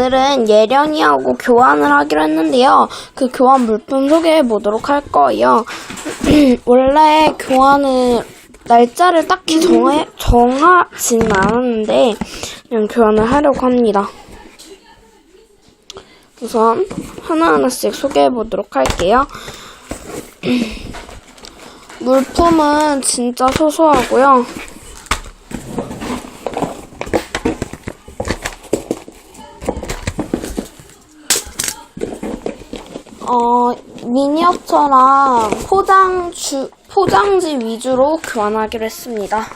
오늘은 예련이하고 교환을 하기로 했는데요. 그 교환 물품 소개해 보도록 할 거예요. 원래 교환을 날짜를 딱히 정해, 정하지는 않았는데 그냥 교환을 하려고 합니다. 우선 하나하나씩 소개해 보도록 할게요. 물품은 진짜 소소하고요. 어, 미니어처랑 포장 주, 포장지 위주로 교환하기로 했습니다.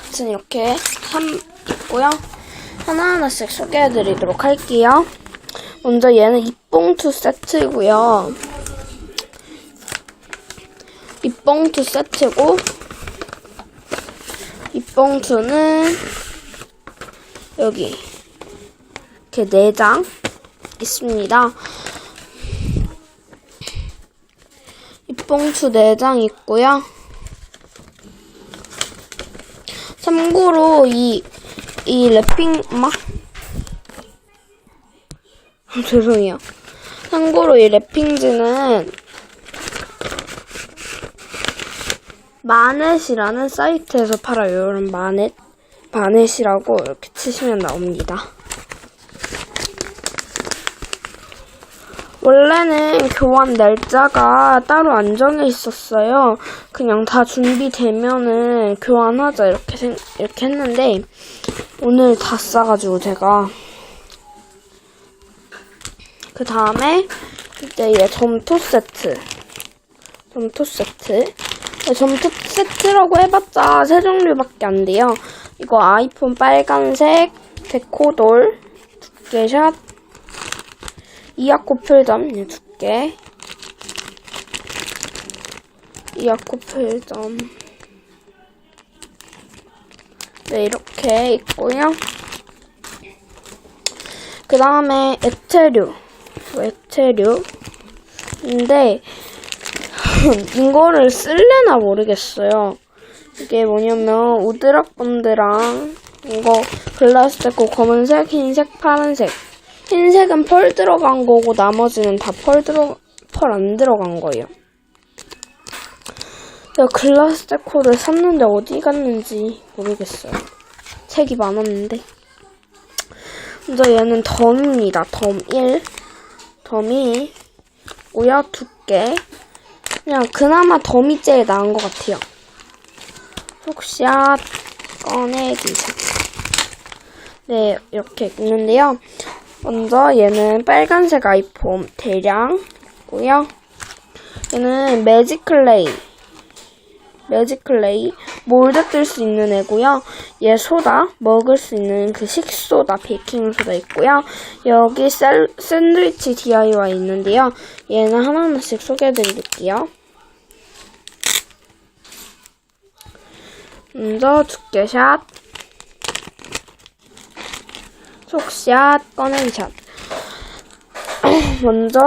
아무튼 이렇게 한, 있고요. 하나하나씩 소개해드리도록 할게요. 먼저 얘는 입봉투 세트이고요. 입봉투 세트고, 입봉투는 여기 이렇게 4장 있습니다. 입 봉투 4장 있고요. 참고로 이, 이 랩핑, 막, 죄송해요. 참고로 이 랩핑지는 마넷이라는 사이트에서 팔아요. 이런 마넷, 마넷이라고 이렇게 치시면 나옵니다. 원래는 교환 날짜가 따로 안 정해 있었어요. 그냥 다 준비되면은 교환하자 이렇게 생, 이렇게 했는데 오늘 다 싸가지고 제가 그 다음에 이제 얘 점토 세트 점토 세트 네, 점토 세트라고 해봤자 세 종류밖에 안 돼요. 이거 아이폰 빨간색 데코돌 두께 샷 이아코 필점 네, 두께 이아코 필점 네 이렇게 있고요. 그 다음에 에테류 에테류인데 이거를 쓸래나 모르겠어요. 이게 뭐냐면 우드락본드랑 이거 글라스 데코 검은색, 흰색, 파란색 흰색은 펄 들어간 거고 나머지는 다 펄 들어 펄 안 들어간 거예요. 내가 글라스 데코를 샀는데 어디 갔는지 모르겠어요. 책이 많았는데. 먼저 얘는 덤입니다. 덤 1. 덤이 우야 두께. 그냥 그나마 덤이 제일 나은 것 같아요. 속샷 꺼내기 샷. 네, 이렇게 있는데요. 먼저 얘는 빨간색 아이폰 대량이고요. 얘는 매직클레이. 매직클레이 몰드 뜰 수 있는 애고요. 얘 소다 먹을 수 있는 그 식소다 베이킹소다 있고요. 여기 셀, 샌드위치 DIY 있는데요. 얘는 하나하나씩 소개해드릴게요. 먼저 두께샷 속샷 꺼낸샷. 먼저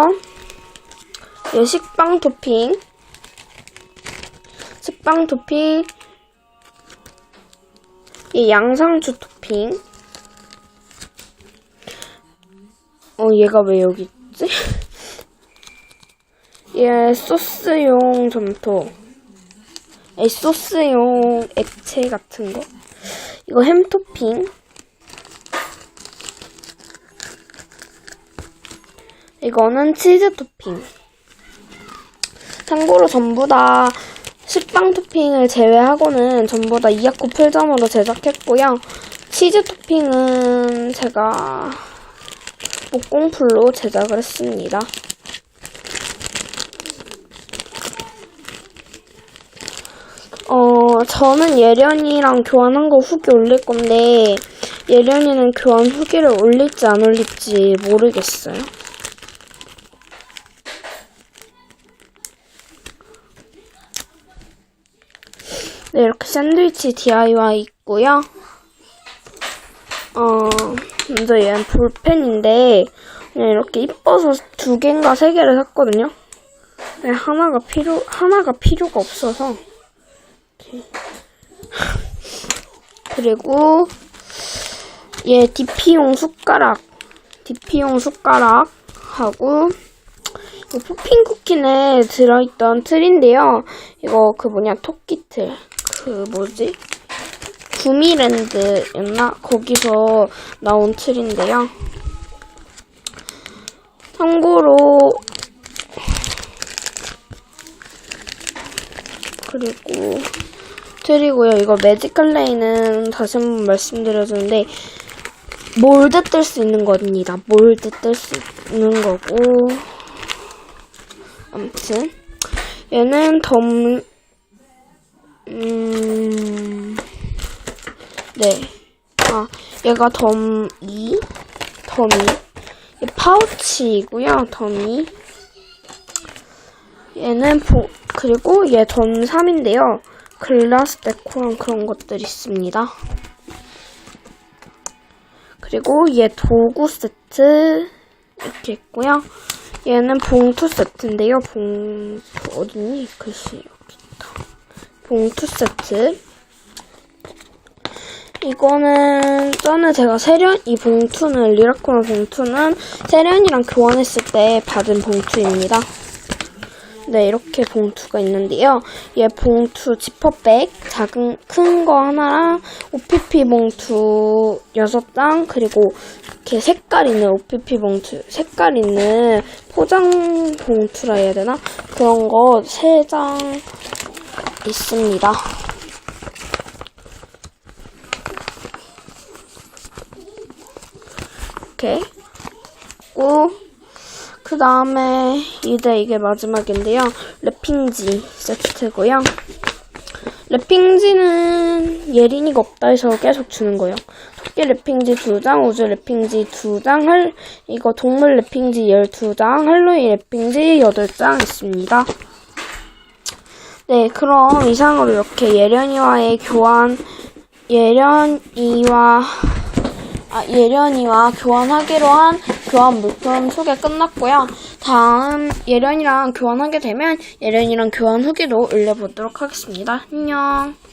얘 식빵 토핑. 식빵 토핑. 얘 양상추 토핑. 어 얘가 왜 여기 있지? 얘 소스용 점토. 이 소스용 액체 같은 거? 이거 햄 토핑 이거는 치즈 토핑 참고로 전부 다 식빵 토핑을 제외하고는 전부 다 이아코 필점으로 제작했고요. 치즈 토핑은 제가 목공풀로 제작을 했습니다. 어, 저는 예련이랑 교환한 거 후기 올릴 건데, 예련이는 교환 후기를 올릴지 안 올릴지 모르겠어요. 네, 이렇게 샌드위치 DIY 있고요. 어, 먼저 얘는 볼펜인데, 그냥 이렇게 이뻐서 두 개인가 세 개를 샀거든요. 네, 하나가 필요, 하나가 필요가 없어서. 이렇게. 그리고, 얘 DP용 숟가락, DP용 숟가락 하고 이 푸핑 쿠킨에 들어있던 틀인데요. 이거 그 뭐냐 토끼 틀, 그 뭐지? 구미랜드였나? 거기서 나온 틀인데요. 참고로 그리고 드리고요. 이거 매지컬레이는 다시 한번 말씀드려주는데 몰드 뜰 수 있는 겁니다. 몰드 뜰 수 있는 거고 아무튼 얘는 덤 음... 네. 아, 얘가 덤2 덤이 얘 파우치이고요. 덤이 얘는 보, 그리고 얘 덤 3인데요. 글라스 데코랑 그런 것들 있습니다. 그리고 얘 도구 세트 이렇게 있고요. 얘는 봉투 세트인데요. 봉투 어딨니? 글씨 여기 있다. 봉투 세트. 이거는 전에 제가 세련 이 봉투는 리라코나 봉투는 세련이랑 교환했을 때 받은 봉투입니다. 네, 이렇게 봉투가 있는데요. 얘 봉투 지퍼백 작은 큰 거 하나랑 OPP 봉투 6장 그리고 이렇게 색깔 있는 OPP 봉투 색깔 있는 포장 봉투라 해야 되나? 그런 거 3장 있습니다. 이렇게 있고 그 다음에 이제 이게 마지막인데요. 랩핑지 세트고요. 랩핑지는 예린이가 없다 해서 계속 주는 거예요. 토끼 랩핑지 2장, 우주 랩핑지 2장, 할, 이거 동물 랩핑지 12장, 할로윈 랩핑지 8장 있습니다. 네, 그럼 이상으로 이렇게 예련이와의 교환, 예련이와 아, 예련이와 교환하기로 한 교환 물품 소개 끝났고요. 다음 예련이랑 교환하게 되면 예련이랑 교환 후기도 올려보도록 하겠습니다. 안녕.